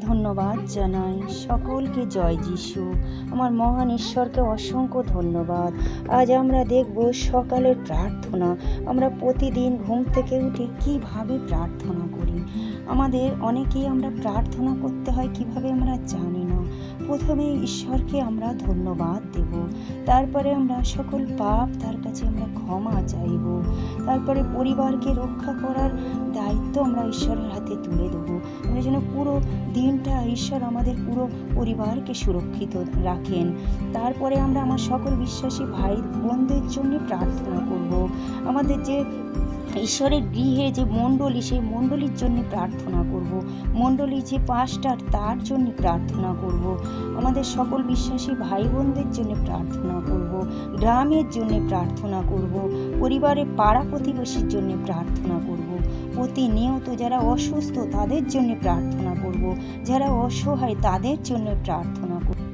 ধন্যবাদ জানাই। সকলকে জয় যিশু। আমার মহান ঈশ্বরকে অসংখ্য ধন্যবাদ। আজ আমরা দেখব সকালের প্রার্থনা। আমরা প্রতিদিন ঘুম থেকে উঠে কীভাবে প্রার্থনা করি? আমাদের অনেকেই আমরা প্রার্থনা করতে হয় কীভাবে আমরা জানি না। প্রথমে ঈশ্বরকে আমরা ধন্যবাদ দেব। তারপরে আমরা সকল পাপ তার কাছে আমরা ক্ষমা চাইব। তারপরে পরিবারকে রক্ষা করার দায়িত্ব আমরা ঈশ্বরের হাতে তুলে দেবো। আমরা যেন পুরো দিনটা ঈশ্বর আমাদের পুরো পরিবারকে সুরক্ষিত রাখেন। তারপরে আমরা আমার সকল বিশ্বাসী ভাই বোনদের জন্য প্রার্থনা করব। আমাদের যে ঈশ্বরের গৃহে যে মণ্ডলী, সেই মণ্ডলীর জন্য প্রার্থনা করব। মণ্ডলী যে পাশটার তার জন্য প্রার্থনা করব। আমাদের সকল বিশ্বাসী ভাই বোনদের জন্য প্রার্থনা করব। গ্রামের জন্য প্রার্থনা করব। পরিবারে পাড়া প্রতিবেশীর জন্য প্রার্থনা করব। প্রতিনিয়ত যারা অসুস্থ, তাদের জন্য প্রার্থনা করব। যারা অসহায়, তাদের জন্য প্রার্থনা করব।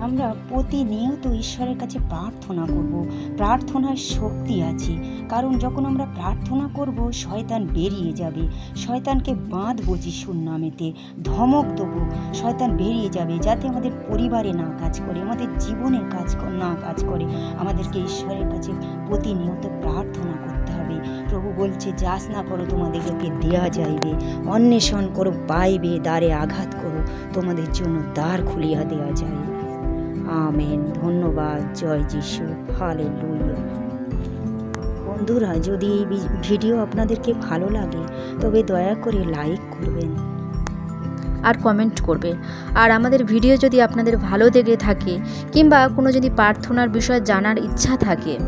আমরা প্রতিনিয়ত ঈশ্বরের কাছে প্রার্থনা করব। প্রার্থনার শক্তি আছে। কারণ যখন আমরা প্রার্থনা করব, শয়তান বেরিয়ে যাবে। শয়তানকে বাঁধবো যিশুর নামেতে। ধমক দেবো। শয়তান বেরিয়ে যাবে যাতে আমাদের পরিবারে না কাজ করে, আমাদের জীবনে কাজ না কাজ করে। আমাদেরকে ঈশ্বরের কাছে প্রতিনিয়ত প্রার্থনা করতে হবে। প্রভু বলছে, যাস না করো, তোমাদেরকে দেয়া যাইবে। অন্বেষণ করো, পাইবে, দ্বারে আঘাত করো। তোমাদের জন্য দ্বার খুলিয়া দেওয়া যাইবে আমেন। ধন্যবাদ। জয় যিশু। হালে বন্ধুরা, যদি এই ভিডিও আপনাদেরকে ভালো লাগে, তবে দয়া করে লাইক করবেন। আর কমেন্ট করবে। আর আমাদের ভিডিও যদি আপনাদের ভালো দেখে থাকে, কিংবা কোনো যদি প্রার্থনার বিষয়ে জানার ইচ্ছা থাকে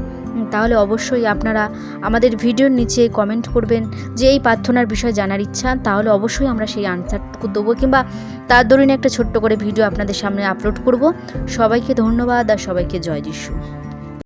তাহলে অবশ্যই আপনারা আমাদের ভিডিওর নিচে কমেন্ট করবেন যে এই প্রার্থনার বিষয়ে জানার ইচ্ছা, তাহলে অবশ্যই আমরা সেই আনসার দেবো কিংবা তার দরুন একটা ছোট্ট করে ভিডিও আপনাদের সামনে আপলোড করব। সবাইকে ধন্যবাদ আর সবাইকে জয় যিশু।